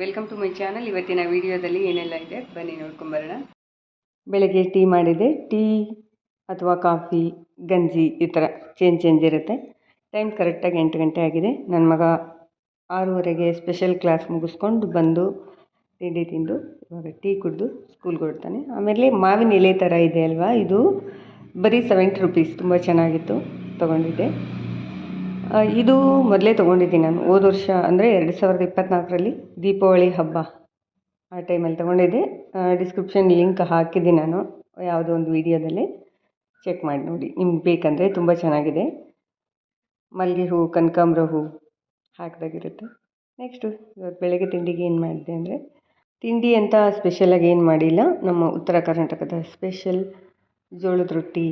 Welcome to my channel ಇವತ್ತಿನ ವಿಡಿಯೋದಲ್ಲಿ ಏನೆಲ್ಲ ಇದೆ? ಬನ್ನಿ ನೋಡ್ಕೊಂಬರೋಣ ಬೆಳಗ್ಗೆ ಟೀ ಮಾಡಿದೆ. ಟೀ ಅಥವಾ ಕಾಫಿ, ಗಂಜಿ ಈ ಥರ ಚೇಂಜ್ ಚೇಂಜ್ ಇರುತ್ತೆ. ಟೈಮ್ ಕರೆಕ್ಟಾಗಿ ಎಂಟು ಗಂಟೆ ಆಗಿದೆ. ನನ್ನ ಮಗ ಆರೂವರೆಗೆ ಸ್ಪೆಷಲ್ ಕ್ಲಾಸ್ ಮುಗಿಸ್ಕೊಂಡು ಬಂದು ತಿಂಡಿ ತಿಂದು, ಇವಾಗ ಟೀ ಕುಡಿದು ಸ್ಕೂಲ್ಗೆ ಹೊರಡ್ತಾನೆ. ಆಮೇಲೆ ಮಾವಿನ ಎಲೆ ಥರ ಇದೆ ಅಲ್ವಾ? ಇದು ಬರೀ ಸೆವೆಂಟಿ ರುಪೀಸ್ ತುಂಬ ಚೆನ್ನಾಗಿತ್ತು. ತೊಗೊಂಡಿದ್ದೆ. ಇದು ಮೊದಲೇ ತೊಗೊಂಡಿದ್ದೀನಿ ನಾನು. ಹೋದ ವರ್ಷ ಅಂದರೆ ಎರಡು ಸಾವಿರದ ಇಪ್ಪತ್ತ್ನಾಲ್ಕರಲ್ಲಿ ದೀಪಾವಳಿ ಹಬ್ಬ ಆ ಟೈಮಲ್ಲಿ ತೊಗೊಂಡಿದ್ದೆ. ಡಿಸ್ಕ್ರಿಪ್ಷನ್ ಲಿಂಕ್ ಹಾಕಿದ್ದೀನಿ ನಾನು. ಯಾವುದೋ ಒಂದು ವಿಡಿಯೋದಲ್ಲಿ ಚೆಕ್ ಮಾಡಿ ನೋಡಿ. ನಿಮ್ಗೆ ಬೇಕಂದರೆ ತುಂಬ ಚೆನ್ನಾಗಿದೆ. ಮಲ್ಲಿಗೆ ಹೂ, ಕನಕಾಂಬ್ರ ಹೂ ಹಾಕಿದಾಗಿರುತ್ತೆ. ನೆಕ್ಸ್ಟು ಇವತ್ತು ಬೆಳಗ್ಗೆ ತಿಂಡಿಗೆ ಏನು ಮಾಡಿದೆ ಅಂದರೆ ತಿಂಡಿ ಅಂತ ಸ್ಪೆಷಲಾಗಿ ಏನು ಮಾಡಿಲ್ಲ. ನಮ್ಮ ಉತ್ತರ ಕರ್ನಾಟಕದ ಸ್ಪೆಷಲ್ ಜೋಳದ ರೊಟ್ಟಿ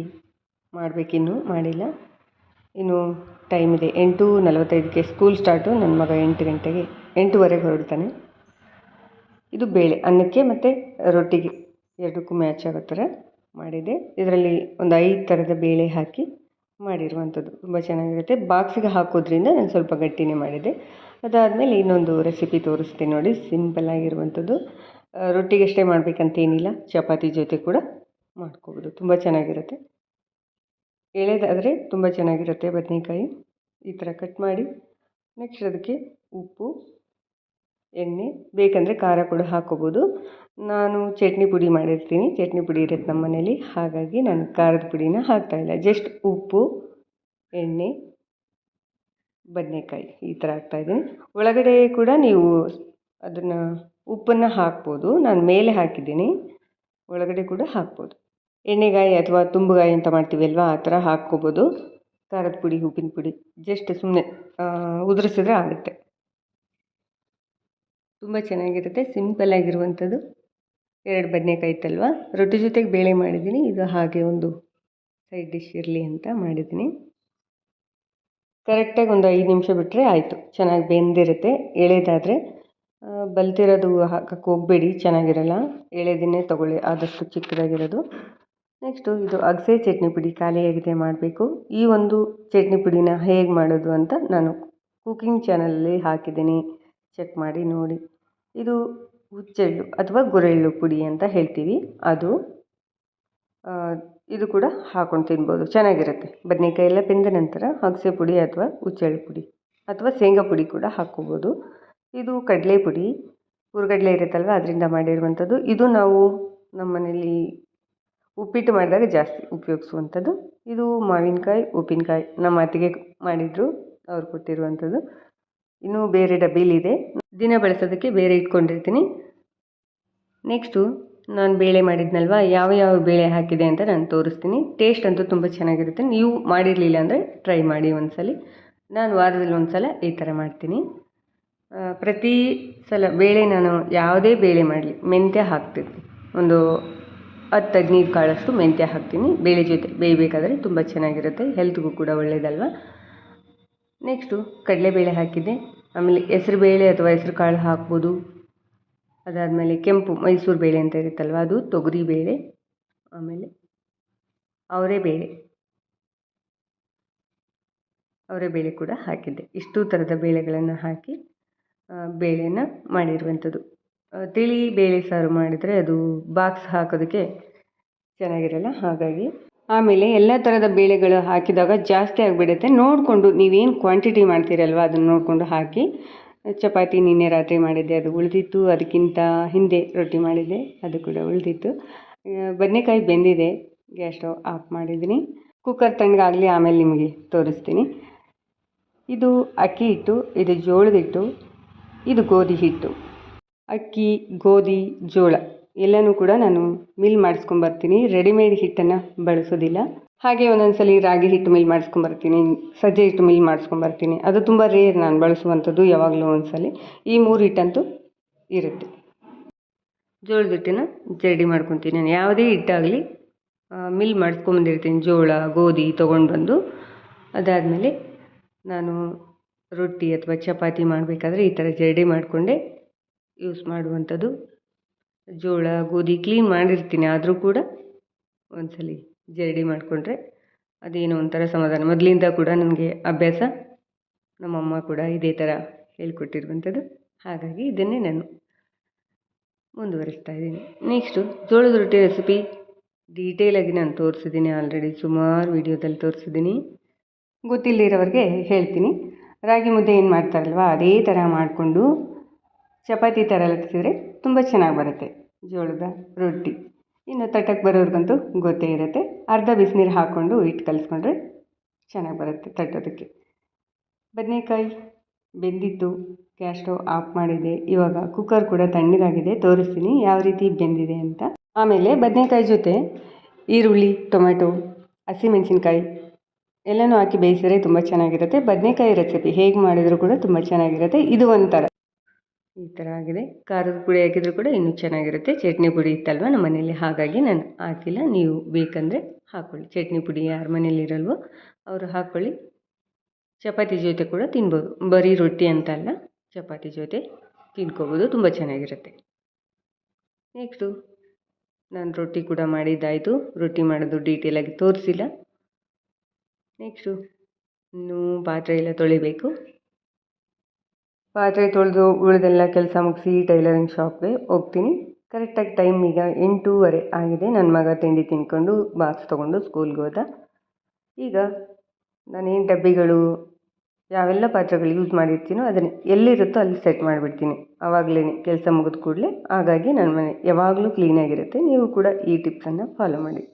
ಮಾಡಬೇಕಿನ್ನು ಮಾಡಿಲ್ಲ. ಇನ್ನು ಟೈಮ್ ಇದೆ. ಎಂಟು ನಲವತ್ತೈದಕ್ಕೆ ಸ್ಕೂಲ್ ಸ್ಟಾರ್ಟು ನನ್ನ ಮಗ ಎಂಟು ಗಂಟೆಗೆ, ಎಂಟೂವರೆಗೆ ಹೊರಡ್ತಾನೆ. ಇದು ಬೇಳೆ, ಅನ್ನಕ್ಕೆ ಮತ್ತು ರೊಟ್ಟಿಗೆ ಎರಡಕ್ಕೂ ಮ್ಯಾಚ್ ಆಗೋ ಥರ ಮಾಡಿದೆ. ಇದರಲ್ಲಿ ಒಂದು ಐದು ಥರದ ಬೇಳೆ ಹಾಕಿ ಮಾಡಿರುವಂಥದ್ದು. ತುಂಬ ಚೆನ್ನಾಗಿರುತ್ತೆ. ಬಾಕ್ಸಿಗೆ ಹಾಕೋದ್ರಿಂದ ನಾನು ಸ್ವಲ್ಪ ಗಟ್ಟಿನೇ ಮಾಡಿದೆ. ಅದಾದಮೇಲೆ ಇನ್ನೊಂದು ರೆಸಿಪಿ ತೋರಿಸ್ತೀನಿ ನೋಡಿ. ಸಿಂಪಲ್ ಆಗಿರುವಂಥದ್ದು. ರೊಟ್ಟಿಗಷ್ಟೇ ಮಾಡಬೇಕಂತೇನಿಲ್ಲ. ಚಪಾತಿ ಜೊತೆ ಕೂಡ ಮಾಡ್ಕೋಬೋದು. ತುಂಬ ಚೆನ್ನಾಗಿರುತ್ತೆ. ಎಳೆದಾದರೆ ತುಂಬ ಚೆನ್ನಾಗಿರುತ್ತೆ ಬದನೇಕಾಯಿ. ಈ ಥರ ಕಟ್ ಮಾಡಿ ನೆಕ್ಸ್ಟ್ ಅದಕ್ಕೆ ಉಪ್ಪು, ಎಣ್ಣೆ, ಬೇಕಂದರೆ ಖಾರ ಕೂಡ ಹಾಕ್ಕೋಬೋದು ನಾನು ಚಟ್ನಿ ಪುಡಿ ಮಾಡಿರ್ತೀನಿ. ಚಟ್ನಿ ಪುಡಿ ಇರುತ್ತೆ ನಮ್ಮ ಮನೇಲಿ. ಹಾಗಾಗಿ ನಾನು ಖಾರದ ಪುಡಿನ ಹಾಕ್ತಾಯಿಲ್ಲ ಜಸ್ಟ್ ಉಪ್ಪು, ಎಣ್ಣೆ, ಬದನೆಕಾಯಿ ಈ ಥರ ಹಾಕ್ತಾಯಿದ್ದೀನಿ ಒಳಗಡೆ ಕೂಡ ನೀವು ಅದನ್ನು ಉಪ್ಪನ್ನು ಹಾಕ್ಬೋದು. ನಾನು ಮೇಲೆ ಹಾಕಿದ್ದೀನಿ. ಒಳಗಡೆ ಕೂಡ ಹಾಕ್ಬೋದು. ಎಣ್ಣೆಗಾಯಿ ಅಥವಾ ತುಂಬುಗಾಯಿ ಅಂತ ಮಾಡ್ತೀವಿ ಅಲ್ವಾ? ಆ ಥರ ಹಾಕ್ಕೋಬೋದು. ಖಾರದ ಪುಡಿ, ಉಪ್ಪಿನ ಪುಡಿ, ಜಸ್ಟ್ ಸುಮ್ಮನೆ ಉದುರಿಸಿದ್ರೆ ಆಗುತ್ತೆ. ತುಂಬ ಚೆನ್ನಾಗಿರುತ್ತೆ. ಸಿಂಪಲ್ ಆಗಿರುವಂಥದ್ದು. ಎರಡು ಬದನೆಕಾಯಿ ಇತ್ತಲ್ವ? ರೊಟ್ಟಿ ಜೊತೆಗೆ ಬೇಳೆ ಮಾಡಿದ್ದೀನಿ. ಇದು ಹಾಗೆ ಒಂದು ಸೈಡ್ ಡಿಶ್ ಇರಲಿ ಅಂತ ಮಾಡಿದ್ದೀನಿ. ಕರೆಕ್ಟಾಗಿ ಒಂದು ಐದು ನಿಮಿಷ ಬಿಟ್ಟರೆ ಆಯಿತು. ಚೆನ್ನಾಗಿ ಬೆಂದಿರುತ್ತೆ. ಎಳೆದಾದರೆ ಬಲ್ತಿರೋದು ಹಾಕಕ್ಕೆ ಹೋಗಬೇಡಿ. ಚೆನ್ನಾಗಿರಲ್ಲ. ಎಳೆದಿನೇ ತೊಗೊಳ್ಳಿ. ಆದಷ್ಟು ಚಿಕ್ಕದಾಗಿರೋದು. ನೆಕ್ಸ್ಟು ಇದು ಅಗಸೆ ಚಟ್ನಿ ಪುಡಿ ಖಾಲಿಯಾಗಿದೆ ಮಾಡಬೇಕು. ಈ ಒಂದು ಚಟ್ನಿ ಪುಡಿನ ಹೇಗೆ ಮಾಡೋದು ಅಂತ ನಾನು ಕುಕಿಂಗ್ ಚಾನಲಲ್ಲಿ ಹಾಕಿದ್ದೀನಿ. ಚೆಕ್ ಮಾಡಿ ನೋಡಿ. ಇದು ಹುಚ್ಚೆಳ್ಳು ಅಥವಾ ಗುರೆಳ್ಳು ಪುಡಿ ಅಂತ ಹೇಳ್ತೀವಿ. ಅದು ಇದು ಕೂಡ ಹಾಕೊಂಡು ತಿನ್ಬೋದು. ಚೆನ್ನಾಗಿರುತ್ತೆ. ಬದನೆಕಾಯಿ ಎಲ್ಲ ಬೆಂದ ನಂತರ ಅಗಸೆ ಪುಡಿ ಅಥವಾ ಹುಚ್ಚೆಳ್ಳು ಪುಡಿ ಅಥವಾ ಶೇಂಗಾ ಪುಡಿ ಕೂಡ ಹಾಕ್ಕೋಬೋದು. ಇದು ಕಡಲೆ ಪುಡಿ. ಹುರ್ಗಡ್ಲೆ ಇರುತ್ತಲ್ವ? ಅದರಿಂದ ಮಾಡಿರುವಂಥದ್ದು. ಇದು ನಾವು ನಮ್ಮ ಮನೇಲಿ ಉಪ್ಪಿಟ್ಟು ಮಾಡಿದಾಗ ಜಾಸ್ತಿ ಉಪಯೋಗಿಸುವಂಥದ್ದು ಇದು ಮಾವಿನಕಾಯಿ, ಉಪ್ಪಿನಕಾಯಿ. ನಮ್ಮ ಅತ್ತಿಗೆ ಮಾಡಿದರು, ಅವ್ರು ಕೊಟ್ಟಿರುವಂಥದ್ದು. ಇನ್ನೂ ಬೇರೆ ಡಬ್ಬಿಲಿದೆ ದಿನ ಬಳಸೋದಕ್ಕೆ ಬೇರೆ ಇಟ್ಕೊಂಡಿರ್ತೀನಿ. ನೆಕ್ಸ್ಟು ನಾನು ಬೇಳೆ ಮಾಡಿದ್ನಲ್ವ? ಯಾವ ಯಾವ ಬೇಳೆ ಹಾಕಿದೆ ಅಂತ ನಾನು ತೋರಿಸ್ತೀನಿ. ಟೇಸ್ಟ್ ಅಂತೂ ತುಂಬ ಚೆನ್ನಾಗಿರುತ್ತೆ. ನೀವು ಮಾಡಿರಲಿಲ್ಲ ಅಂದರೆ ಟ್ರೈ ಮಾಡಿ ಒಂದ್ಸಲಿ. ನಾನು ವಾರದಲ್ಲಿ ಒಂದು ಸಲ ಈ ಥರ ಮಾಡ್ತೀನಿ. ಪ್ರತಿ ಸಲ ಬೇಳೆ ನಾನು ಯಾವುದೇ ಬೇಳೆ ಮಾಡಲಿ, ಮೆಂತ್ಯ ಹಾಕ್ತೀನಿ ಒಂದು ಹತ್ತು ಹದಿನೈದು ಕಾಳಷ್ಟು ಮೆಂತ್ಯ ಹಾಕ್ತೀನಿ. ಬೇಳೆ ಜೊತೆ ಬೇಯಬೇಕಾದ್ರೆ ತುಂಬ ಚೆನ್ನಾಗಿರುತ್ತೆ. ಹೆಲ್ತ್ಗೂ ಕೂಡ ಒಳ್ಳೆಯದಲ್ವ ನೆಕ್ಸ್ಟು ಕಡಲೆಬೇಳೆ ಹಾಕಿದ್ದೆ. ಆಮೇಲೆ ಹೆಸ್ರು ಬೇಳೆ ಅಥವಾ ಹೆಸ್ರು ಕಾಳು ಹಾಕ್ಬೋದು. ಅದಾದಮೇಲೆ ಕೆಂಪು ಮೈಸೂರು ಬೇಳೆ ಅಂತ ಇರುತ್ತಲ್ವ? ಅದು ತೊಗರಿ ಬೇಳೆ, ಆಮೇಲೆ ಅವರೇ ಬೇಳೆ. ಅವರೇ ಬೇಳೆ ಕೂಡ ಹಾಕಿದ್ದೆ. ಇಷ್ಟು ಥರದ ಬೇಳೆಗಳನ್ನು ಹಾಕಿ ಬೇಳೆನ ಮಾಡಿರುವಂಥದ್ದು. ತಿಳಿ ಬೇಳೆ ಸಾರು ಮಾಡಿದರೆ ಅದು ಬಾಕ್ಸ್ ಹಾಕೋದಕ್ಕೆ ಚೆನ್ನಾಗಿರಲ್ಲ, ಹಾಗಾಗಿ. ಆಮೇಲೆ ಎಲ್ಲ ಥರದ ಬೇಳೆಗಳು ಹಾಕಿದಾಗ ಜಾಸ್ತಿ ಆಗಿಬಿಡುತ್ತೆ. ನೋಡಿಕೊಂಡು ನೀವೇನು ಕ್ವಾಂಟಿಟಿ ಮಾಡ್ತೀರಲ್ವ ಅದನ್ನು ನೋಡಿಕೊಂಡು ಹಾಕಿ. ಚಪಾತಿ ನಿನ್ನೆ ರಾತ್ರಿ ಮಾಡಿದ್ದೆ, ಅದು ಉಳಿದಿತ್ತು. ಅದಕ್ಕಿಂತ ಹಿಂದೆ ರೊಟ್ಟಿ ಮಾಡಿದ್ದೆ, ಅದು ಕೂಡ ಉಳಿದಿತ್ತು. ಬದನೆಕಾಯಿ ಬೆಂದಿದೆ, ಗ್ಯಾಸ್ ಸ್ಟವ್ ಆಫ್ ಮಾಡಿದ್ದೀನಿ. ಕುಕ್ಕರ್ ತಣ್ಣಗಾಗಲಿ ಆಮೇಲೆ ನಿಮಗೆ ತೋರಿಸ್ತೀನಿ. ಇದು ಅಕ್ಕಿ ಹಿಟ್ಟು, ಇದು ಜೋಳದ ಹಿಟ್ಟು, ಇದು ಗೋಧಿ ಹಿಟ್ಟು. ಅಕ್ಕಿ, ಗೋಧಿ, ಜೋಳ ಎಲ್ಲನೂ ಕೂಡ ನಾನು ಮಿಲ್ ಮಾಡಿಸ್ಕೊಂಬರ್ತೀನಿ ರೆಡಿಮೇಡ್ ಹಿಟ್ಟನ್ನು ಬಳಸೋದಿಲ್ಲ. ಹಾಗೆ ಒಂದೊಂದು ಸಲ ರಾಗಿ ಹಿಟ್ಟು ಮಿಲ್ ಮಾಡಿಸ್ಕೊಂಬರ್ತೀನಿ ಸಜ್ಜೆ ಹಿಟ್ಟು ಮಿಲ್ ಮಾಡಿಸ್ಕೊಂಬರ್ತೀನಿ ಅದು ತುಂಬ ರೇರ್ ನಾನು ಬಳಸುವಂಥದ್ದು ಯಾವಾಗಲೂ ಒಂದ್ಸಲಿ. ಈ ಮೂರು ಹಿಟ್ಟಂತೂ ಇರುತ್ತೆ. ಜೋಳದ ಹಿಟ್ಟಿನ ಜರಡಿ ಮಾಡ್ಕೊತೀನಿ ನಾನು. ಯಾವುದೇ ಹಿಟ್ಟಾಗಲಿ ಮಿಲ್ ಮಾಡಿಸ್ಕೊಂಬಂದಿರ್ತೀನಿ ಜೋಳ, ಗೋಧಿ ತೊಗೊಂಡು ಬಂದು. ಅದಾದಮೇಲೆ ನಾನು ರೊಟ್ಟಿ ಅಥವಾ ಚಪಾತಿ ಮಾಡಬೇಕಾದ್ರೆ ಈ ಥರ ಜರಡಿ ಮಾಡಿಕೊಂಡೆ ಯೂಸ್ ಮಾಡುವಂಥದ್ದು. ಜೋಳ, ಗೋಧಿ ಕ್ಲೀನ್ ಮಾಡಿರ್ತೀನಿ. ಆದರೂ ಕೂಡ ಒಂದ್ಸಲ ಜರಡಿ ಮಾಡಿಕೊಂಡ್ರೆ ಅದೇನೋ ಒಂಥರ ಸಮಾಧಾನ. ಮೊದಲಿಂದ ಕೂಡ ನನಗೆ ಅಭ್ಯಾಸ ನಮ್ಮಮ್ಮ ಕೂಡ ಇದೇ ಥರ ಹೇಳ್ಕೊಟ್ಟಿರುವಂಥದ್ದು. ಹಾಗಾಗಿ ಇದನ್ನೇ ನಾನು ಮುಂದುವರಿಸ್ತಾ ಇದ್ದೀನಿ. ನೆಕ್ಸ್ಟು ಜೋಳದ ರೊಟ್ಟಿ ರೆಸಿಪಿ ಡೀಟೇಲಾಗಿ ನಾನು ತೋರಿಸಿದ್ದೀನಿ. ಆಲ್ರೆಡಿ ಸುಮಾರು ವೀಡಿಯೋದಲ್ಲಿ ತೋರಿಸಿದ್ದೀನಿ. ಗೊತ್ತಿಲ್ಲದಿರೋರಿಗೆ ಹೇಳ್ತೀನಿ. ರಾಗಿ ಮುದ್ದೆ ಏನು ಮಾಡ್ತಾರಲ್ವ? ಅದೇ ಥರ ಮಾಡಿಕೊಂಡು ಚಪಾತಿ ಥರ ಲಟ್ಟಿಸಿದರೆ ತುಂಬ ಚೆನ್ನಾಗಿ ಬರುತ್ತೆ. ಜೋಳದ ರೊಟ್ಟಿ. ಇನ್ನು ತಟ್ಟಕ್ಕೆ ಬರೋರ್ಗಂತೂ ಗೊತ್ತೇ ಇರುತ್ತೆ. ಅರ್ಧ ಬಿಸಿನೀರು ಹಾಕ್ಕೊಂಡು ಹಿಟ್ಟು ಕಲಿಸ್ಕೊಂಡ್ರೆ ಚೆನ್ನಾಗಿ ಬರುತ್ತೆ ತಟ್ಟೋದಕ್ಕೆ. ಬದನೇಕಾಯಿ ಬೆಂದಿತ್ತು, ಗ್ಯಾಸ್ ಸ್ಟವ್ ಆಫ್ ಮಾಡಿದೆ. ಇವಾಗ ಕುಕ್ಕರ್ ಕೂಡ ತಣ್ಣಗಾಗಿದೆ. ತೋರಿಸ್ತೀನಿ ಯಾವ ರೀತಿ ಬೆಂದಿದೆ ಅಂತ. ಆಮೇಲೆ ಬದನೇಕಾಯಿ ಜೊತೆ ಈರುಳ್ಳಿ, ಟೊಮೆಟೊ ಹಸಿಮೆಣಸಿನ್ಕಾಯಿ ಎಲ್ಲನೂ ಹಾಕಿ ಬೇಯಿಸಿದ್ರೆ ತುಂಬ ಚೆನ್ನಾಗಿರುತ್ತೆ. ಬದನೇಕಾಯಿ ರೆಸಿಪಿ ಹೇಗೆ ಮಾಡಿದರೂ ಕೂಡ ತುಂಬ ಚೆನ್ನಾಗಿರುತ್ತೆ. ಇದು ಒಂಥರ. ಈ ಥರ ಆಗಿದೆ. ಖಾರದ ಪುಡಿ ಹಾಕಿದರೂ ಕೂಡ ಇನ್ನೂ ಚೆನ್ನಾಗಿರುತ್ತೆ. ಚಟ್ನಿ ಪುಡಿ ಇತ್ತಲ್ವ ನಮ್ಮ ಮನೇಲಿ ಹಾಗಾಗಿ ನಾನು ಹಾಕಿಲ್ಲ ನೀವು ಬೇಕಂದರೆ ಹಾಕ್ಕೊಳ್ಳಿ ಚಟ್ನಿ ಪುಡಿ ಯಾರ ಮನೇಲಿ ಇರಲ್ವೋ ಅವರು ಹಾಕ್ಕೊಳ್ಳಿ ಚಪಾತಿ ಜೊತೆ ಕೂಡ ತಿನ್ಬೋದು. ಬರೀ ರೊಟ್ಟಿ ಅಂತ ಅಲ್ಲ ಚಪಾತಿ ಜೊತೆ ತಿನ್ಕೋಬೋದು. ತುಂಬ ಚೆನ್ನಾಗಿರುತ್ತೆ. ನೆಕ್ಸ್ಟು ನಾನು ರೊಟ್ಟಿ ಕೂಡ ಮಾಡಿದ್ದಾಯಿತು. ರೊಟ್ಟಿ ಮಾಡೋದು ಡೀಟೇಲಾಗಿ ತೋರಿಸಿಲ್ಲ. ನೆಕ್ಸ್ಟು ಇನ್ನೂ ಪಾತ್ರೆ ಎಲ್ಲ ತೊಳಿಬೇಕು. ಪಾತ್ರೆ ತೊಳೆದು ಉಳಿದೆಲ್ಲ ಕೆಲಸ ಮುಗಿಸಿ ಟೈಲರಿಂಗ್ ಶಾಪ್ಗೆ ಹೋಗ್ತೀನಿ. ಕರೆಕ್ಟಾಗಿ ಟೈಮ್ ಈಗ ಎಂಟೂವರೆ ಆಗಿದೆ. ನನ್ನ ಮಗ ತಿಂಡಿ ತಿನ್ಕೊಂಡು ಬಾಕ್ಸ್ ತೊಗೊಂಡು ಸ್ಕೂಲ್ಗೆ ಹೋದ. ಈಗ ನಾನೇನು ಡಬ್ಬಿಗಳು, ಯಾವೆಲ್ಲ ಪಾತ್ರೆಗಳು ಯೂಸ್ ಮಾಡಿರ್ತೀನೋ ಅದನ್ನು ಎಲ್ಲಿರುತ್ತೋ ಅಲ್ಲಿ ಸೆಟ್ ಮಾಡಿಬಿಡ್ತೀನಿ. ಆವಾಗಲೇ ಕೆಲಸ ಮುಗಿದ ಕೂಡಲೇ ಹಾಗಾಗಿ ನನ್ನ ಮನೆ ಯಾವಾಗಲೂ ಕ್ಲೀನಾಗಿರುತ್ತೆ ನೀವು ಕೂಡ ಈ ಟಿಪ್ಸನ್ನು ಫಾಲೋ ಮಾಡಿ.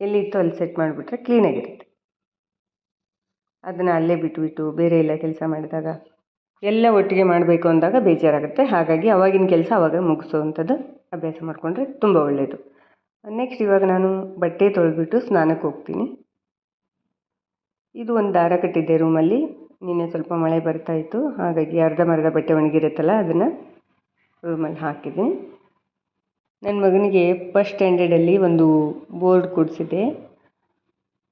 ಎಲ್ಲಿತ್ತೋ ಅಲ್ಲಿ ಸೆಟ್ ಮಾಡಿಬಿಟ್ರೆ ಕ್ಲೀನಾಗಿರುತ್ತೆ ಅದನ್ನು ಅಲ್ಲೇ ಬಿಟ್ಬಿಟ್ಟು ಬೇರೆ ಎಲ್ಲ ಕೆಲಸ ಮಾಡಿದಾಗ ಎಲ್ಲ ಒಟ್ಟಿಗೆ ಮಾಡಬೇಕು ಅಂದಾಗ ಬೇಜಾರಾಗುತ್ತೆ. ಹಾಗಾಗಿ ಅವಾಗಿನ ಕೆಲಸ ಅವಾಗ ಮುಗಿಸೋವಂಥದ್ದು ಅಭ್ಯಾಸ ಮಾಡಿಕೊಂಡ್ರೆ ತುಂಬ ಒಳ್ಳೆಯದು ನೆಕ್ಸ್ಟ್ ಇವಾಗ ನಾನು ಬಟ್ಟೆ ತೊಳೆದ್ಬಿಟ್ಟು ಸ್ನಾನಕ್ಕೆ ಹೋಗ್ತೀನಿ. ಇದು ಒಂದು ದಾರ ಕಟ್ಟಿದ್ದೆ ರೂಮಲ್ಲಿ. ನಿನ್ನೆ ಸ್ವಲ್ಪ ಮಳೆ ಬರ್ತಾ ಇತ್ತು. ಹಾಗಾಗಿ ಮರ್ಧ ಬಟ್ಟೆ ಒಣಗಿರುತ್ತಲ್ಲ ಅದನ್ನು ರೂಮಲ್ಲಿ ಹಾಕಿದ್ದೀನಿ ನನ್ನ ಮಗನಿಗೆ ಫಸ್ಟ್ ಸ್ಟ್ಯಾಂಡರ್ಡಲ್ಲಿ ಒಂದು ಬೋರ್ಡ್ ಕೊಡಿಸಿದ್ದೆ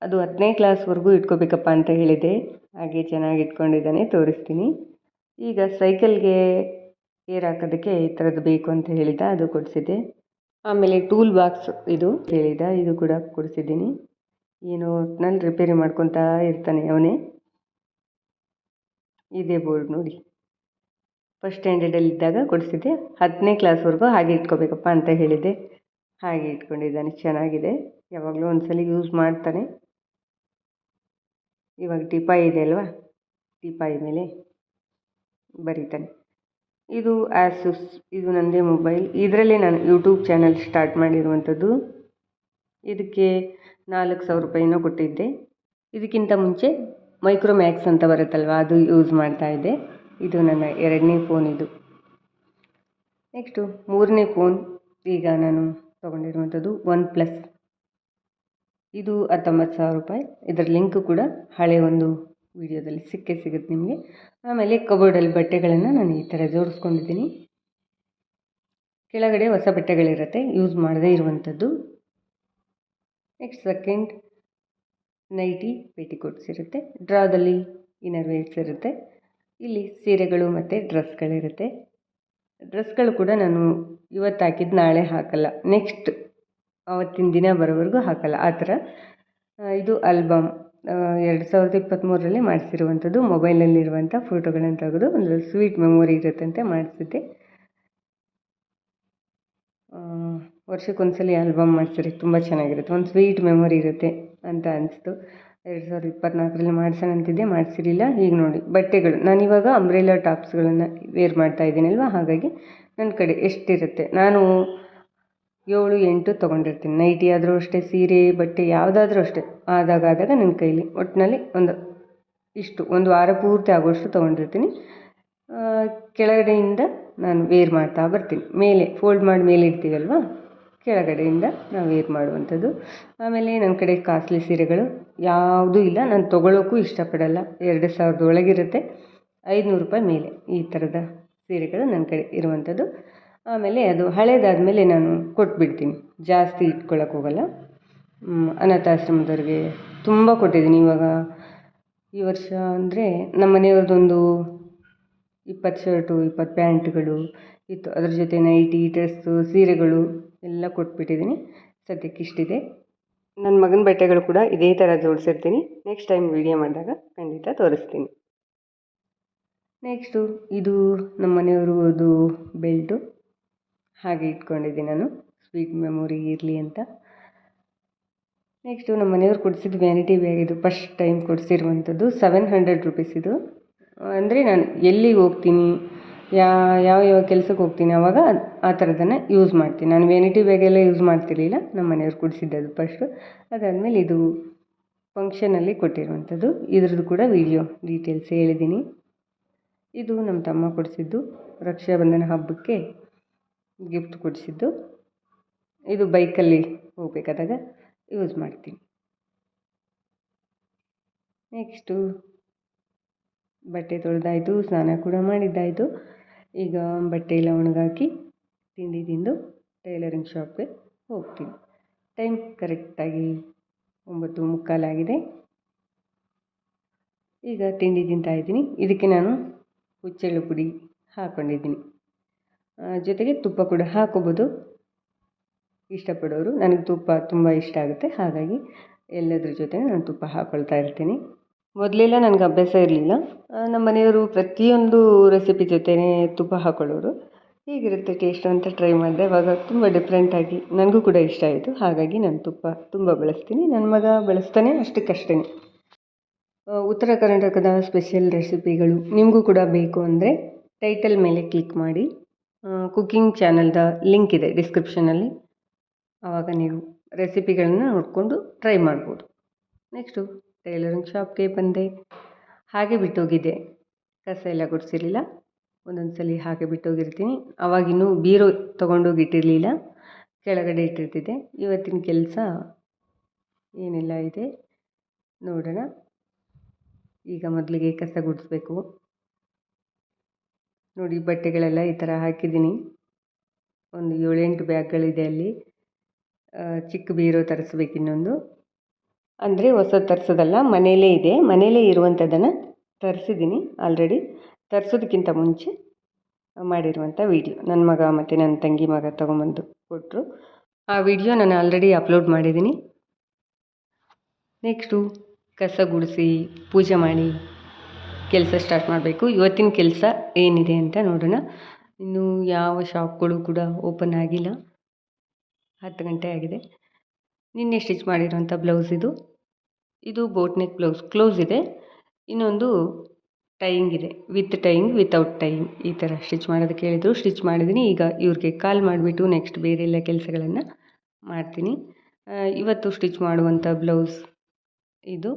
ಅದು ಹತ್ತನೇ ಕ್ಲಾಸ್ವರೆಗೂ ಇಟ್ಕೋಬೇಕಪ್ಪ ಅಂತ ಹೇಳಿದೆ. ಹಾಗೆ ಚೆನ್ನಾಗಿ ಇಟ್ಕೊಂಡಿದ್ದಾನೆ, ತೋರಿಸ್ತೀನಿ. ಈಗ ಸೈಕಲ್ಗೆ ಗೇರ್ ಹಾಕೋದಕ್ಕೆ ಈ ಥರದ್ದು ಬೇಕು ಅಂತ ಹೇಳಿದ್ದ, ಅದು ಕೊಡಿಸಿದ್ದೆ. ಆಮೇಲೆ ಟೂಲ್ ಬಾಕ್ಸ್ ಇದು ಹೇಳಿದ ಇದು ಕೂಡ ಕೊಡಿಸಿದ್ದೀನಿ. ಏನು ನಾನು ರಿಪೇರಿ ಮಾಡ್ಕೊತಾ ಇರ್ತಾನೆ ಅವನೇ. ಇದೇ ಬೋರ್ಡ್ ನೋಡಿ. ಫಸ್ಟ್ ಸ್ಟ್ಯಾಂಡರ್ಡಲ್ಲಿ ಇದ್ದಾಗ ಕೊಡಿಸಿದ್ದೆ. ಹತ್ತನೇ ಕ್ಲಾಸ್ವರೆಗೂ ಹಾಗೆ ಇಟ್ಕೋಬೇಕಪ್ಪ ಅಂತ ಹೇಳಿದ್ದೆ. ಹಾಗೆ ಇಟ್ಕೊಂಡಿದ್ದಾನೆ, ಚೆನ್ನಾಗಿದೆ. ಯಾವಾಗಲೂ ಒಂದ್ಸಲ ಯೂಸ್ ಮಾಡ್ತಾನೆ. ಇವಾಗ ಟಿಪಾಯಿ ಇದೆ ಅಲ್ವಾ? ಟಿಪಾಯಿ ಮೇಲೆ ಬರೀತಾನೆ. ಇದು ಆ್ಯಸುಸ್ ಇದು ನನ್ನದೇ ಮೊಬೈಲ್ ಇದರಲ್ಲೇ ನಾನು ಯೂಟ್ಯೂಬ್ ಚಾನಲ್ ಸ್ಟಾರ್ಟ್ ಮಾಡಿರುವಂಥದ್ದು. ಇದಕ್ಕೆ ನಾಲ್ಕು ಸಾವಿರ ರೂಪಾಯಿನೋ ಕೊಟ್ಟಿದ್ದೆ. ಇದಕ್ಕಿಂತ ಮುಂಚೆ ಮೈಕ್ರೋಮ್ಯಾಕ್ಸ್ ಅಂತ ಬರುತ್ತಲ್ವ, ಅದು ಯೂಸ್ ಮಾಡ್ತಾ ಇದ್ದೆ. ಇದು ನನ್ನ ಎರಡನೇ ಫೋನ್ ಇದು. ನೆಕ್ಸ್ಟು ಮೂರನೇ ಫೋನ್ ಈಗ ನಾನು ತೊಗೊಂಡಿರುವಂಥದ್ದು ಒನ್ ಪ್ಲಸ್ ಇದು ಹತ್ತೊಂಬತ್ತು ಸಾವಿರ ರೂಪಾಯಿ. ಇದರ ಲಿಂಕು ಕೂಡ ಹಳೆ ಒಂದು ವಿಡಿಯೋದಲ್ಲಿ ಸಿಕ್ಕೇ ಸಿಗುತ್ತೆ ನಿಮಗೆ. ಆಮೇಲೆ ಕಬೋರ್ಡಲ್ಲಿ ಬಟ್ಟೆಗಳನ್ನು ನಾನು ಈ ಥರ ಜೋಡಿಸ್ಕೊಂಡಿದ್ದೀನಿ. ಕೆಳಗಡೆ ಹೊಸ ಬಟ್ಟೆಗಳಿರುತ್ತೆ, ಯೂಸ್ ಮಾಡದೇ ಇರುವಂಥದ್ದು. ನೆಕ್ಸ್ಟ್ ಸೆಕೆಂಡ್ ನೈಟಿ ಪೇಟಿಕೋಟ್ಸ್ ಇರುತ್ತೆ ಡ್ರಾದಲ್ಲಿ ಇನ್ನರ್ ವೇರ್ಸ್ ಇರುತ್ತೆ. ಇಲ್ಲಿ ಸೀರೆಗಳು ಮತ್ತು ಡ್ರೆಸ್ಗಳಿರುತ್ತೆ. ಡ್ರೆಸ್ಗಳು ಕೂಡ ನಾನು ಇವತ್ತು ಹಾಕಿದ್ದು ನಾಳೆ ಹಾಕಲ್ಲ, ನೆಕ್ಸ್ಟ್ ಆವತ್ತಿನ ದಿನ ಬರೋವರೆಗೂ ಹಾಕಲ್ಲ. ಆ ಥರ ಇದು ಆಲ್ಬಮ್. ಎರಡು ಸಾವಿರದ ಇಪ್ಪತ್ತ್ಮೂರರಲ್ಲಿ ಮಾಡಿಸಿರುವಂಥದ್ದು ಮೊಬೈಲಲ್ಲಿರುವಂಥ ಫೋಟೋಗಳನ್ನು ತೆಗೆದು ಒಂದು ಸ್ವೀಟ್ ಮೆಮೊರಿ ಇರುತ್ತಂತೆ ಮಾಡಿಸಿದ್ದೆ. ವರ್ಷಕ್ಕೊಂದ್ಸಲಿ ಆಲ್ಬಮ್ ಮಾಡಿಸಿದ್ರೆ ತುಂಬ ಚೆನ್ನಾಗಿರುತ್ತೆ. ಒಂದು ಸ್ವೀಟ್ ಮೆಮೊರಿ ಇರುತ್ತೆ ಅಂತ ಅನಿಸ್ತು. ಎರಡು ಸಾವಿರದ ಇಪ್ಪತ್ತ್ನಾಲ್ಕರಲ್ಲಿ ಮಾಡ್ಸೋಣ ಅಂತಿದ್ದೆ, ಮಾಡಿಸಿರಲಿಲ್ಲ. ಈಗ ನೋಡಿ, ಬಟ್ಟೆಗಳು. ನಾನಿವಾಗ ಅಂಬ್ರೆಲಾ ಟಾಪ್ಸ್ಗಳನ್ನು ವೇರ್ ಮಾಡ್ತಾ ಇದ್ದೀನಲ್ವ? ಹಾಗಾಗಿ ನನ್ನ ಕಡೆ ಎಷ್ಟಿರುತ್ತೆ? ನಾನು ಏಳು, ಎಂಟು ತೊಗೊಂಡಿರ್ತೀನಿ. ನೈಟಿ ಆದರೂ ಅಷ್ಟೇ, ಸೀರೆ, ಬಟ್ಟೆ ಯಾವುದಾದ್ರೂ ಅಷ್ಟೇ. ಆದಾಗ ಆದಾಗ ನನ್ನ ಕೈಲಿ ಒಟ್ಟಿನಲ್ಲಿ ಒಂದು ಇಷ್ಟು, ಒಂದು ವಾರ ಪೂರ್ತಿ ಆಗೋಷ್ಟು ತೊಗೊಂಡಿರ್ತೀನಿ. ಕೆಳಗಡೆಯಿಂದ ನಾನು ವೇರ್ ಮಾಡ್ತಾ ಬರ್ತೀನಿ. ಮೇಲೆ ಫೋಲ್ಡ್ ಮಾಡಿ ಮೇಲೆ ಇಡ್ತೀವಲ್ವ? ಕೆಳಗಡೆಯಿಂದ ನಾವು ವೇರ್ ಮಾಡುವಂಥದ್ದು. ಆಮೇಲೆ ನನ್ನ ಕಡೆ ಕಾಸ್ಟ್ಲಿ ಸೀರೆಗಳು ಯಾವುದೂ ಇಲ್ಲ. ನಾನು ತೊಗೊಳ್ಳೋಕ್ಕೂ ಇಷ್ಟಪಡಲ್ಲ. ಎರಡು ಸಾವಿರದ ಒಳಗಿರುತ್ತೆ ಐದುನೂರು ರೂಪಾಯಿ ಮೇಲೆ ಈ ಥರದ ಸೀರೆಗಳು ನನ್ನ ಕಡೆ ಇರುವಂಥದ್ದು. ಆಮೇಲೆ ಅದು ಹಳೇದಾದಮೇಲೆ ನಾನು ಕೊಟ್ಬಿಡ್ತೀನಿ. ಜಾಸ್ತಿ ಇಟ್ಕೊಳ್ಳೋಕೆ ಹೋಗಲ್ಲ. ಅನಾಥಾಶ್ರಮದವ್ರಿಗೆ ತುಂಬ ಕೊಟ್ಟಿದ್ದೀನಿ. ಇವಾಗ ಈ ವರ್ಷ ಅಂದರೆ ನಮ್ಮ ಮನೆಯವ್ರದ್ದೊಂದು ಇಪ್ಪತ್ತು ಶರ್ಟು, ಇಪ್ಪತ್ತು ಪ್ಯಾಂಟ್ಗಳು ಇತ್ತು. ಅದ್ರ ಜೊತೆ ನೈಟಿ, ಡ್ರೆಸ್ಸು, ಸೀರೆಗಳು ಎಲ್ಲ ಕೊಟ್ಬಿಟ್ಟಿದ್ದೀನಿ. ಸದ್ಯಕ್ಕೆ ಇಷ್ಟಿದೆ. ನನ್ನ ಮಗನ ಬಟ್ಟೆಗಳು ಕೂಡ ಇದೇ ಥರ ಜೋಡಿಸಿರ್ತೀನಿ. ನೆಕ್ಸ್ಟ್ ಟೈಮ್ ವೀಡಿಯೋ ಮಾಡಿದಾಗ ಖಂಡಿತ ತೋರಿಸ್ತೀನಿ. ನೆಕ್ಸ್ಟು ಇದು ನಮ್ಮ ಮನೆಯವ್ರದ್ದು ಬೆಲ್ಟು. ಹಾಗೆ ಇಟ್ಕೊಂಡಿದ್ದೀನಿ ನಾನು. ಸ್ವೀಟ್ ಮೆಮೊರಿ ಇರಲಿ ಅಂತ. ನೆಕ್ಸ್ಟು ನಮ್ಮ ಮನೆಯವ್ರು ಕೊಡಿಸಿದ ವ್ಯಾನಿಟಿ ಬ್ಯಾಗ್ ಇದು ಫಸ್ಟ್ ಟೈಮ್ ಕೊಡಿಸಿರುವಂಥದ್ದು ಸೆವೆನ್ ಹಂಡ್ರೆಡ್ ರುಪೀಸ್ ಇದು. ಅಂದರೆ ನಾನು ಎಲ್ಲಿಗೆ ಹೋಗ್ತೀನಿ, ಯಾ, ಯಾವ ಯಾವ ಕೆಲಸಕ್ಕೆ ಹೋಗ್ತೀನಿ ಆವಾಗ ಆ ಥರದನ್ನು ಯೂಸ್ ಮಾಡ್ತೀನಿ. ನಾನು ವ್ಯಾನಿಟಿ ಬ್ಯಾಗೆಲ್ಲ ಯೂಸ್ ಮಾಡ್ತಿರ್ಲಿಲ್ಲ, ನಮ್ಮ ಮನೆಯವ್ರು ಕೊಡಿಸಿದ್ದದು ಫಸ್ಟು ಅದಾದಮೇಲೆ ಇದು ಫಂಕ್ಷನಲ್ಲಿ ಕೊಟ್ಟಿರುವಂಥದ್ದು ಇದ್ರದ್ದು ಕೂಡ ವೀಡಿಯೋ ಡೀಟೇಲ್ಸ್ ಹೇಳಿದ್ದೀನಿ. ಇದು ನಮ್ಮ ತಮ್ಮ ಕೊಡಿಸಿದ್ದು ರಕ್ಷಾಬಂಧನ ಹಬ್ಬಕ್ಕೆ ಗಿಫ್ಟ್ ಕೊಡಿಸಿದ್ದು. ಇದು ಬೈಕಲ್ಲಿ ಹೋಗಬೇಕಾದಾಗ ಯೂಸ್ ಮಾಡ್ತೀನಿ. ನೆಕ್ಸ್ಟು ಬಟ್ಟೆ ತೊಳೆದಾಯಿತು, ಸ್ನಾನ ಕೂಡ ಮಾಡಿದ್ದಾಯಿತು. ಈಗ ಬಟ್ಟೆ ಎಲ್ಲ ಒಣಗಾಕಿ ತಿಂಡಿ ತಿಂದು ಟೈಲರಿಂಗ್ ಶಾಪ್ಗೆ ಹೋಗ್ತೀನಿ. ಟೈಮ್ ಕರೆಕ್ಟಾಗಿ ಒಂಬತ್ತು ಮುಕ್ಕಾಲಾಗಿದೆ ಈಗ ತಿಂಡಿ ತಿಂತಾ ಇದ್ದೀನಿ. ಇದಕ್ಕೆ ನಾನು ಹುಚ್ಚೆಳ್ಳು ಪುಡಿ ಹಾಕ್ಕೊಂಡಿದ್ದೀನಿ ಜೊತೆಗೆ ತುಪ್ಪ ಕೂಡ ಹಾಕೋಬೋದು. ಇಷ್ಟಪಡೋರು. ನನಗೆ ತುಪ್ಪ ತುಂಬ ಇಷ್ಟ ಆಗುತ್ತೆ. ಹಾಗಾಗಿ ಎಲ್ಲದ್ರ ಜೊತೆ ನಾನು ತುಪ್ಪ ಹಾಕ್ಕೊಳ್ತಾ ಇರ್ತೀನಿ. ಮೊದಲೆಲ್ಲ ನನಗೆ ಅಭ್ಯಾಸ ಇರಲಿಲ್ಲ. ನಮ್ಮ ಮನೆಯವರು ಪ್ರತಿಯೊಂದು ರೆಸಿಪಿ ಜೊತೆನೇ ತುಪ್ಪ ಹಾಕ್ಕೊಳ್ಳೋರು ಹೀಗಿರುತ್ತೆ ಟೇಸ್ಟು ಅಂತ ಟ್ರೈ ಮಾಡಿದೆ. ಅವಾಗ ತುಂಬ ಡಿಫ್ರೆಂಟಾಗಿ ನನಗೂ ಕೂಡ ಇಷ್ಟ ಆಯಿತು. ಹಾಗಾಗಿ ನಾನು ತುಪ್ಪ ತುಂಬ ಬಳಸ್ತೀನಿ. ನನ್ನ ಮಗ ಬಳಸ್ತಾನೆ ಅಷ್ಟಕ್ಕಷ್ಟೇ ಉತ್ತರ ಕರ್ನಾಟಕದ ಸ್ಪೆಷಲ್ ರೆಸಿಪಿಗಳು ನಿಮಗೂ ಕೂಡ ಬೇಕು ಅಂದರೆ ಟೈಟಲ್ ಮೇಲೆ ಕ್ಲಿಕ್ ಮಾಡಿ. ಕುಕ್ಕಿಂಗ್ ಚಾನಲ್ದ ಲಿಂಕ್ ಇದೆ ಡಿಸ್ಕ್ರಿಪ್ಷನಲ್ಲಿ ಆವಾಗ ನೀವು ರೆಸಿಪಿಗಳನ್ನು ನೋಡಿಕೊಂಡು ಟ್ರೈ ಮಾಡ್ಬೋದು. ನೆಕ್ಸ್ಟು ಟೈಲರಿಂಗ್ ಶಾಪ್ಗೆ ಬಂದೆ. ಹಾಗೆ ಬಿಟ್ಟೋಗಿದ್ದೆ ಕಸ ಎಲ್ಲ ಗುಡಿಸಿರಲಿಲ್ಲ. ಒಂದೊಂದು ಸಲ ಹಾಗೆ ಬಿಟ್ಟೋಗಿರ್ತೀನಿ. ಆವಾಗಿನ್ನೂ ಬೀರೋ ತೊಗೊಂಡೋಗಿ ಇಟ್ಟಿರಲಿಲ್ಲ. ಕೆಳಗಡೆ ಇಟ್ಟಿರ್ತಿದ್ದೆ. ಇವತ್ತಿನ ಕೆಲಸ ಏನೆಲ್ಲ ಇದೆ ನೋಡೋಣ. ಈಗ ಮೊದಲಿಗೆ ಕಸ ಗುಡಿಸ್ಬೇಕು. ನೋಡಿ, ಬಟ್ಟೆಗಳೆಲ್ಲ ಈ ಥರ ಹಾಕಿದ್ದೀನಿ. ಒಂದು ಏಳೆಂಟು ಬ್ಯಾಗ್ಗಳಿದೆ ಅಲ್ಲಿ. ಚಿಕ್ಕ ಬೀರೋ ತರಿಸ್ಬೇಕು ಇನ್ನೊಂದು. ಅಂದರೆ ಹೊಸ ತರಿಸೋದಲ್ಲ ಮನೆಯಲ್ಲೇ ಇದೆ. ಮನೆಯಲ್ಲೇ ಇರುವಂಥದ್ದನ್ನು ತರಿಸಿದ್ದೀನಿ ಆಲ್ರೆಡಿ ತರಿಸೋದಕ್ಕಿಂತ ಮುಂಚೆ ಮಾಡಿರುವಂಥ ವೀಡಿಯೋ ನನ್ನ ಮಗ ಮತ್ತು ನನ್ನ ತಂಗಿ ಮಗ ತೊಗೊಂಬಂದು ಕೊಟ್ಟರು ಆ ವಿಡಿಯೋ ನಾನು ಆಲ್ರೆಡಿ ಅಪ್ಲೋಡ್ ಮಾಡಿದ್ದೀನಿ. ನೆಕ್ಸ್ಟು ಕಸ ಗುಡಿಸಿ, ಪೂಜೆ ಮಾಡಿ. ಕೆಲಸ ಸ್ಟಾರ್ಟ್ ಮಾಡಬೇಕು. ಇವತ್ತಿನ ಕೆಲಸ ಏನಿದೆ ಅಂತ ನೋಡೋಣ. ಇನ್ನೂ ಯಾವ ಶಾಪ್ಗಳು ಕೂಡ ಓಪನ್ ಆಗಿಲ್ಲ. ಹತ್ತು ಗಂಟೆ ಆಗಿದೆ. ನಿನ್ನೆ ಸ್ಟಿಚ್ ಮಾಡಿರೋಂಥ ಬ್ಲೌಸ್ ಇದು. ಇದು ಬೋಟ್ ನೆಕ್ ಬ್ಲೌಸ್ ಕ್ಲೋಸ್ ಇದೆ. ಇನ್ನೊಂದು ಟೈಯಿಂಗ್ ಇದೆ. ವಿತ್ ಟೈಯಿಂಗ್ ವಿತೌಟ್ ಟೈಯಿಂಗ್ ಈ ಥರ ಸ್ಟಿಚ್ ಮಾಡೋದಕ್ಕೆ ಹೇಳಿದರು. ಸ್ಟಿಚ್ ಮಾಡಿದ್ದೀನಿ ಈಗ ಇವ್ರಿಗೆ ಕಾಲ್ ಮಾಡಿಬಿಟ್ಟು ನೆಕ್ಸ್ಟ್ ಬೇರೆ ಎಲ್ಲ ಕೆಲಸಗಳನ್ನು ಮಾಡ್ತೀನಿ. ಇವತ್ತು ಸ್ಟಿಚ್ ಮಾಡುವಂಥ ಬ್ಲೌಸ್ ಇದು.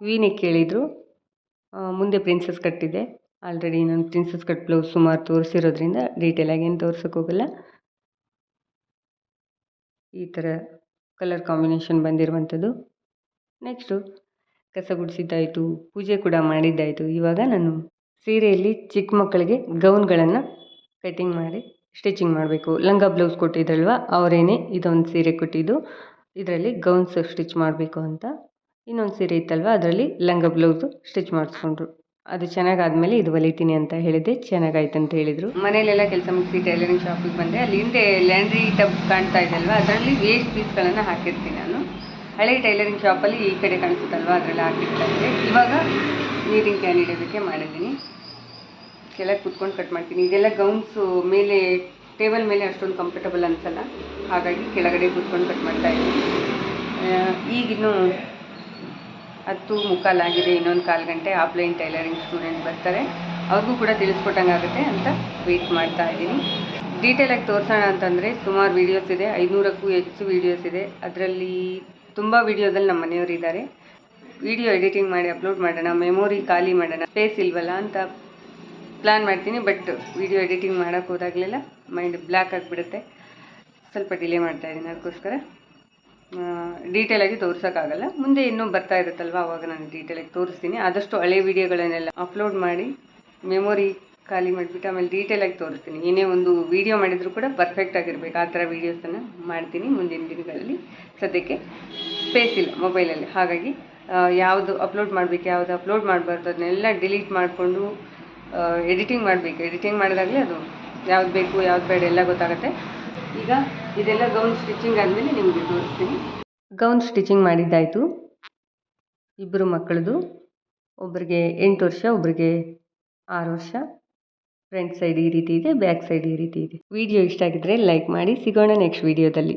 ವೀನೆಕ್ ಕೇಳಿದರು. ಮುಂದೆ ಪ್ರಿನ್ಸಸ್ ಕಟ್ಟಿದೆ. ಆಲ್ರೆಡಿ ನಾನು ಪ್ರಿನ್ಸಸ್ ಕಟ್ ಬ್ಲೌಸ್ ಸುಮಾರು ತೋರಿಸಿರೋದ್ರಿಂದ ಡೀಟೇಲಾಗಿ ಏನು ತೋರಿಸೋಕ್ಕೋಗಲ್ಲ ಈ ಥರ ಕಲರ್ ಕಾಂಬಿನೇಷನ್ ಬಂದಿರುವಂಥದ್ದು. ನೆಕ್ಸ್ಟು ಕಸ ಗುಡಿಸಿದ್ದಾಯಿತು, ಪೂಜೆ ಕೂಡ ಮಾಡಿದ್ದಾಯಿತು. ಇವಾಗ ನಾನು ಸೀರೆಯಲ್ಲಿ ಚಿಕ್ಕ ಮಕ್ಕಳಿಗೆ ಗೌನ್ಗಳನ್ನು ಕಟ್ಟಿಂಗ್ ಮಾಡಿ ಸ್ಟಿಚಿಂಗ್ ಮಾಡಬೇಕು. ಲಂಗ ಬ್ಲೌಸ್ ಕೊಟ್ಟಿದ್ದಲ್ವ ಅವರೇನೆ ಇದೊಂದು ಸೀರೆ ಕೊಟ್ಟಿದ್ದು. ಇದರಲ್ಲಿ ಗೌನ್ಸ್ ಸ್ಟಿಚ್ ಮಾಡಬೇಕು ಅಂತ. ಇನ್ನೊಂದು ಸೀರೆ ಇತ್ತಲ್ವ? ಅದರಲ್ಲಿ ಲಂಗ ಬ್ಲೌಸು ಸ್ಟಿಚ್ ಮಾಡಿಸ್ಕೊಂಡ್ರು. ಅದು ಚೆನ್ನಾಗಾದ್ಮೇಲೆ ಇದು ಹೊಲಿತೀನಿ ಅಂತ ಹೇಳಿದೆ. ಚೆನ್ನಾಗಾಯ್ತು ಅಂತ ಹೇಳಿದರು. ಮನೇಲೆಲ್ಲ ಕೆಲಸ ಮುಗಿಸಿ ಟೈಲರಿಂಗ್ ಶಾಪಿಗೆ ಬಂದೆ. ಅಲ್ಲಿ ಹಿಂದೆ ಲ್ಯಾಂಡ್ರಿ ಟಬ್ ಕಾಣ್ತಾ ಇದೆಯಲ್ವ ಅದರಲ್ಲಿ ವೇಸ್ಟ್ ಪೀಸ್ಗಳನ್ನು ಹಾಕಿರ್ತೀನಿ ನಾನು. ಹಳೆ ಟೈಲರಿಂಗ್ ಶಾಪಲ್ಲಿ ಈ ಕಡೆ ಕಾಣಿಸುತ್ತಲ್ವ? ಅದರಲ್ಲಿ ಹಾಕಿರ್ತಾ ಇದ್ದೆ ಇವಾಗ ನೀರಿನ ಕ್ಯಾನ್ ಇಡೋದಕ್ಕೆ ಮಾಡಿದ್ದೀನಿ. ಕೆಳಗೆ ಕುತ್ಕೊಂಡು ಕಟ್ ಮಾಡ್ತೀನಿ. ಇದೆಲ್ಲ ಗೌನ್ಸು ಮೇಲೆ, ಟೇಬಲ್ ಮೇಲೆ ಅಷ್ಟೊಂದು ಕಂಫರ್ಟಬಲ್ ಅನಿಸಲ್ಲ. ಹಾಗಾಗಿ ಕೆಳಗಡೆ ಕೂತ್ಕೊಂಡು ಕಟ್ ಮಾಡ್ತಾ ಇದ್ದೀನಿ. ಈಗಿನ್ನೂ ಹತ್ತು ಮುಕ್ಕಾಲಾಗಿದೆ, ಇನ್ನೊಂದು ಕಾಲು ಗಂಟೆ ಆಫ್ಲೈನ್ ಟೈಲರಿಂಗ್ ಸ್ಟೂಡೆಂಟ್ ಬರ್ತಾರೆ. ಅವ್ರಿಗೂ ಕೂಡ ತಿಳಿಸ್ಕೊಟ್ಟಂಗೆ ಆಗುತ್ತೆ ಅಂತ ವೆಯ್ಟ್ ಮಾಡ್ತಾ ಇದ್ದೀನಿ. ಡೀಟೇಲಾಗಿ ತೋರಿಸೋಣ ಅಂತಂದರೆ ಸುಮಾರು ವೀಡಿಯೋಸ್ ಇದೆ ಐನೂರಕ್ಕೂ ಹೆಚ್ಚು ವೀಡಿಯೋಸ್ ಇದೆ. ಅದರಲ್ಲಿ ತುಂಬ ವೀಡಿಯೋದಲ್ಲಿ ನಮ್ಮ ಮನೆಯವರು ಇದ್ದಾರೆ. ವಿಡಿಯೋ ಎಡಿಟಿಂಗ್ ಮಾಡಿ ಅಪ್ಲೋಡ್ ಮಾಡೋಣ ಮೆಮೊರಿ ಖಾಲಿ ಮಾಡೋಣ ಸ್ಪೇಸ್ ಇಲ್ವಲ್ಲ ಅಂತ ಪ್ಲ್ಯಾನ್ ಮಾಡ್ತೀನಿ ಬಟ್ ವಿಡಿಯೋ ಎಡಿಟಿಂಗ್ ಮಾಡೋಕ್ಕೆ ಹೋದಾಗಲೆಲ್ಲ ಮೈಂಡ್ ಬ್ಲ್ಯಾಕ್ ಆಗಿಬಿಡುತ್ತೆ. ಸ್ವಲ್ಪ ಡಿಲೇ ಮಾಡ್ತಾ ಇದ್ದೀನಿ, ಅದಕ್ಕೋಸ್ಕರ. ಡೀಟೇಲಾಗಿ ತೋರಿಸೋಕ್ಕಾಗಲ್ಲ. ಮುಂದೆ ಇನ್ನೂ ಬರ್ತಾ ಇರುತ್ತಲ್ವ? ಅವಾಗ ನಾನು ಡೀಟೇಲಾಗಿ ತೋರಿಸ್ತೀನಿ. ಆದಷ್ಟು ಹಳೆ ವಿಡಿಯೋಗಳನ್ನೆಲ್ಲ ಅಪ್ಲೋಡ್ ಮಾಡಿ ಮೆಮೊರಿ ಖಾಲಿ ಮಾಡಿಬಿಟ್ಟು ಆಮೇಲೆ ಡೀಟೇಲಾಗಿ ತೋರಿಸ್ತೀನಿ. ಏನೇ ಒಂದು ವಿಡಿಯೋ ಮಾಡಿದರೂ ಕೂಡ ಪರ್ಫೆಕ್ಟ್ ಆಗಿರಬೇಕು. ಆ ಥರ ವೀಡಿಯೋಸನ್ನು ಮಾಡ್ತೀನಿ ಮುಂದಿನ ದಿನಗಳಲ್ಲಿ. ಸದ್ಯಕ್ಕೆ ಸ್ಪೇಸ್ ಇಲ್ಲ ಮೊಬೈಲಲ್ಲಿ ಹಾಗಾಗಿ ಯಾವುದು ಅಪ್ಲೋಡ್ ಮಾಡಬೇಕು, ಯಾವುದು ಅಪ್ಲೋಡ್ ಮಾಡಬಾರ್ದು ಅದನ್ನೆಲ್ಲ ಡಿಲೀಟ್ ಮಾಡಿಕೊಂಡು ಎಡಿಟಿಂಗ್ ಮಾಡಬೇಕು. ಎಡಿಟಿಂಗ್ ಮಾಡಿದಾಗಲೇ ಅದು ಯಾವ್ದು ಬೇಕು, ಯಾವ್ದು ಬೇಡ ಎಲ್ಲ ಗೊತ್ತಾಗುತ್ತೆ. ಈಗ ಇದೆಲ್ಲ ಗೌನ್ ಸ್ಟಿಚಿಂಗ್ ಆದಮೇಲೆ ನಿಮಗೆ ತೋರಿಸ್ತೀನಿ. ಗೌನ್ ಸ್ಟಿಚಿಂಗ್ ಮಾಡಿದ್ದಾಯಿತು. ಇಬ್ಬರು ಮಕ್ಕಳದು. ಒಬ್ಬರಿಗೆ ಎಂಟು ವರ್ಷ ಒಬ್ಬರಿಗೆ ಆರು ವರ್ಷ. ಫ್ರಂಟ್ ಸೈಡ್ ಈ ರೀತಿ ಇದೆ ಬ್ಯಾಕ್ ಸೈಡ್ ಈ ರೀತಿ ಇದೆ. ವಿಡಿಯೋ ಇಷ್ಟ ಆಗಿದ್ದರೆ ಲೈಕ್ ಮಾಡಿ, ಸಿಗೋಣ ನೆಕ್ಸ್ಟ್ ವಿಡಿಯೋದಲ್ಲಿ